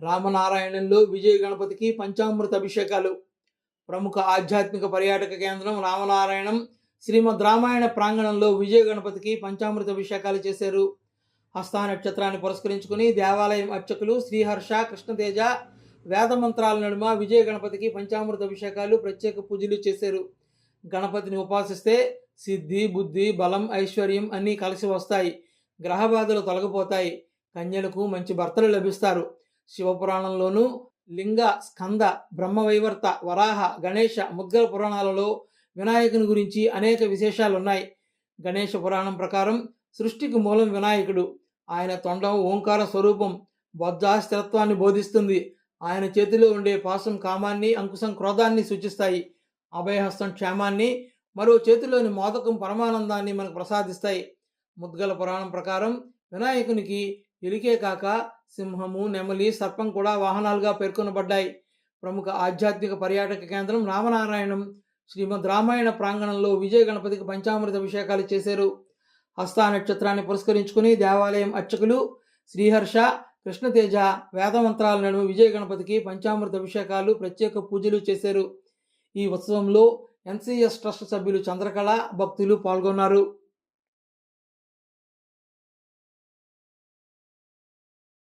రామనారాయణంలో విజయ గణపతికి పంచామృత అభిషేకాలు. ప్రముఖ ఆధ్యాత్మిక పర్యాటక కేంద్రం రామనారాయణం శ్రీమద్ రామాయణ ప్రాంగణంలో విజయ గణపతికి పంచామృత అభిషేకాలు చేశారు. హస్తా నక్షత్రాన్ని పురస్కరించుకుని దేవాలయం అర్చకులు శ్రీహర్ష కృష్ణతేజ వేద మంత్రాల నడుమ విజయ గణపతికి పంచామృత అభిషేకాలు ప్రత్యేక పూజలు చేశారు. గణపతిని ఉపాసిస్తే సిద్ధి బుద్ధి బలం ఐశ్వర్యం అన్నీ కలిసి వస్తాయి. గ్రహబాధలు తొలగిపోతాయి. కన్యలకు మంచి భర్తలు లభిస్తారు. శివపురాణంలోనూ లింగ స్కంద బ్రహ్మవైవర్త వరాహ గణేష ముద్గల పురాణాలలో వినాయకుని గురించి అనేక విశేషాలు ఉన్నాయి గణేష పురాణం ప్రకారం సృష్టికి మూలం వినాయకుడు. ఆయన తొండం ఓంకార స్వరూపం బొజ్జ స్థిరత్వాన్ని బోధిస్తుంది. ఆయన చేతిలో ఉండే పాసం కామాన్ని అంకుశం క్రోధాన్ని సూచిస్తాయి. అభయహస్తం క్షేమాన్ని మరో చేతిలోని మోదకం పరమానందాన్ని మనకు ప్రసాదిస్తాయి. ముద్గల పురాణం ప్రకారం వినాయకునికి ఎలికే కాక సింహము నెమలి సర్పం కూడా వాహనాలుగా పేర్కొనబడ్డాయి. ప్రముఖ ఆధ్యాత్మిక పర్యాటక కేంద్రం రామనారాయణం శ్రీమద్ రామాయణ ప్రాంగణంలో విజయ గణపతికి పంచామృత అభిషేకాలు చేశారు. హస్తా నక్షత్రాన్ని పురస్కరించుకుని దేవాలయం అర్చకులు శ్రీహర్ష కృష్ణతేజ వేదమంత్రాల నడుమ విజయ గణపతికి పంచామృత అభిషేకాలు ప్రత్యేక పూజలు చేశారు. ఈ ఉత్సవంలో ఎన్సీఎస్ ట్రస్ట్ సభ్యులు చంద్రకళ భక్తులు పాల్గొన్నారు.